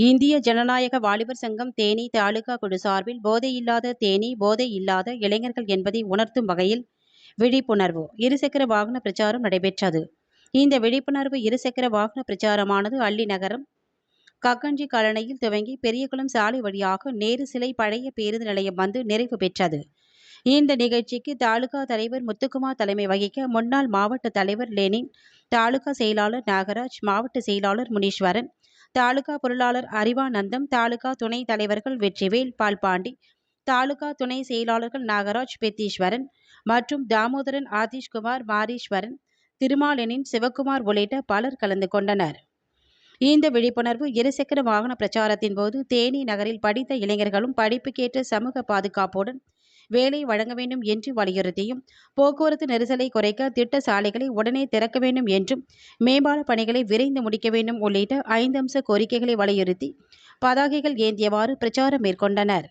இந்திய ஜனநாயக வாலிபர் சங்கம் தேனி தாலுகா குழு சார்பில் போதையில்லாத தேனி போதை இல்லாத இளைஞர்கள் என்பதை உணர்த்தும் வகையில் விழிப்புணர்வு இருசக்கர வாகன பிரச்சாரம் நடைபெற்றது. இந்த விழிப்புணர்வு இருசக்கர வாகன பிரச்சாரமானது அள்ளி நகரம் கக்கஞ்சி கலனையில் துவங்கி பெரியகுளம் சாலை வழியாக நேரு சிலை பழைய பேருந்து நிலையம் வந்து நிறைவு பெற்றது. இந்த நிகழ்ச்சிக்கு தாலுகா தலைவர் முத்துக்குமார் தலைமை வகிக்க முன்னாள் மாவட்ட தலைவர் லெனின் தாலுகா செயலாளர் நாகராஜ் மாவட்ட செயலாளர் முனீஸ்வரன் தாலுகா பொருளாளர் அறிவானந்தம் தாலுகா துணைத் தலைவர்கள் வெற்றிவேல் பால்பாண்டி தாலுகா துணை செயலாளர்கள் நாகராஜ் பெத்தீஸ்வரன் மற்றும் தாமோதரன் ஆதிஷ்குமார் மாரீஸ்வரன் திருமாலனின் சிவக்குமார் உள்ளிட்ட பலர் கலந்து கொண்டனர். இந்த விழிப்புணர்வு இருசக்கர வாகன பிரச்சாரத்தின் போது தேனி நகரில் படித்த இளைஞர்களும் படிப்புக்கேற்ற சமூக பாதுகாப்புடன் வேலை வழங்க வேண்டும் என்று வலியுறுத்தியும் போக்குவரத்து நெரிசலை குறைக்க திட்ட சாலைகளை உடனே திறக்க வேண்டும் என்றும் மேம்பால பணிகளை விரைந்து முடிக்க வேண்டும் உள்ளிட்ட ஐந்து அம்ச கோரிக்கைகளை வலியுறுத்தி பதாகைகள் ஏந்தியவாறு பிரச்சாரம் மேற்கொண்டனர்.